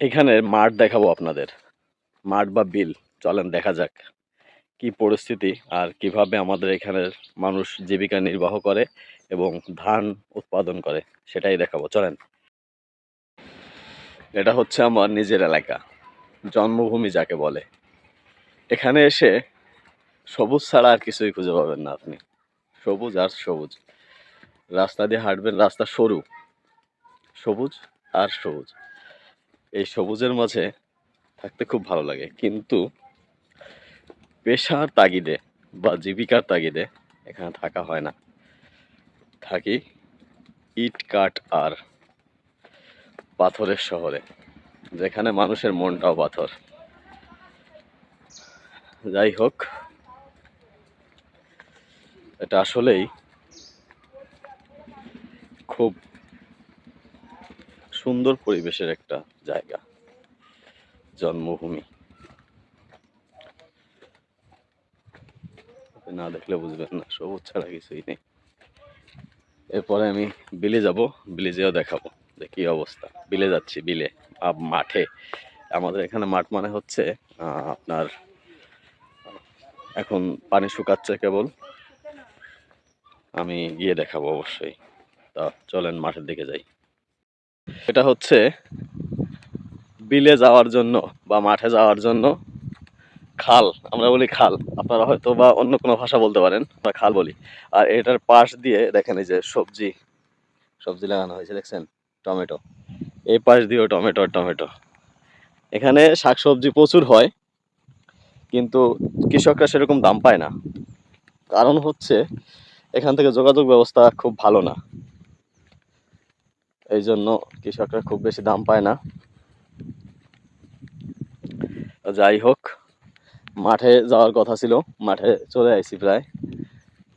এখানে মাঠ দেখাবো আপনাদের। মাঠ বা বিল, চলেন দেখা যাক কি পরিস্থিতি আর কীভাবে আমাদের এখানের মানুষ জীবিকা নির্বাহ করে এবং ধান উৎপাদন করে, সেটাই দেখাবো। চলেন। এটা হচ্ছে আমার নিজের এলাকা, জন্মভূমি যাকে বলে। এখানে এসে সবুজ ছাড়া আর কিছুই খুঁজে পাবেন না আপনি। সবুজ আর সবুজ। রাস্তা দিয়ে হাঁটবেন, রাস্তা সরু। সবুজ আর সবুজ। এই সবুজের মাঝে থাকতে খুব ভালো লাগে। কিন্তু পেশার তাগিদে বা জীবিকার তাগিদে এখানে থাকা হয় না। থাকি ইট কাঠ আর পাথরের শহরে, যেখানে মানুষের মনটাও পাথর। যাই হোক, এটা আসলেই খুব সুন্দর পরিবেশের একটা জায়গা, জন্মভূমি। না দেখলে বুঝবেন না, সবুজ ছাড়া কিছুই নেই। এরপরে আমি বিলে যাব, বিলে যেও দেখাবো যে কি অবস্থা। বিলে যাচ্ছি, বিলে মাঠে। আমাদের এখানে মাঠ মানে হচ্ছে আপনার, এখন পানি শুকাচ্ছে কেবল। আমি গিয়ে দেখাবো অবশ্যই। তা চলেন, মাঠের দিকে যাই। এটা হচ্ছে বিলে যাওয়ার জন্য বা মাঠে যাওয়ার জন্য খাল। আমরা বলি খাল। আপনারা হয়তো বা অন্য কোনো ভাষা বলতে পারেন, আমরা খাল বলি। আর এটার পাশ দিয়ে দেখেন এই যে সবজি সবজি লাগানো হয়েছে, দেখছেন? টমেটো। এই পাশ দিয়েও টমেটো টমেটো। এখানে শাকসবজি প্রচুর হয়, কিন্তু কৃষকরা সেরকম দাম পায় না। কারণ হচ্ছে এখান থেকে যোগাযোগ ব্যবস্থা খুব ভালো না। এই জন্য কৃষকরা খুব বেশি দাম পায় না। যাই হোক, মাঠে যাওয়ার কথা ছিল, মাঠে চলে আইছি প্রায়।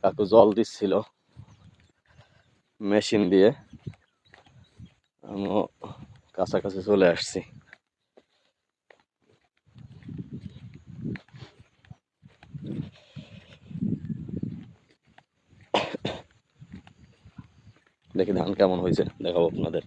কাকু জল দিচ্ছিল মেশিন দিয়ে। আমিও কাছাকাছি চলে আসছি। দেখি ধান কেমন হয়েছে দেখাবো আপনাদের।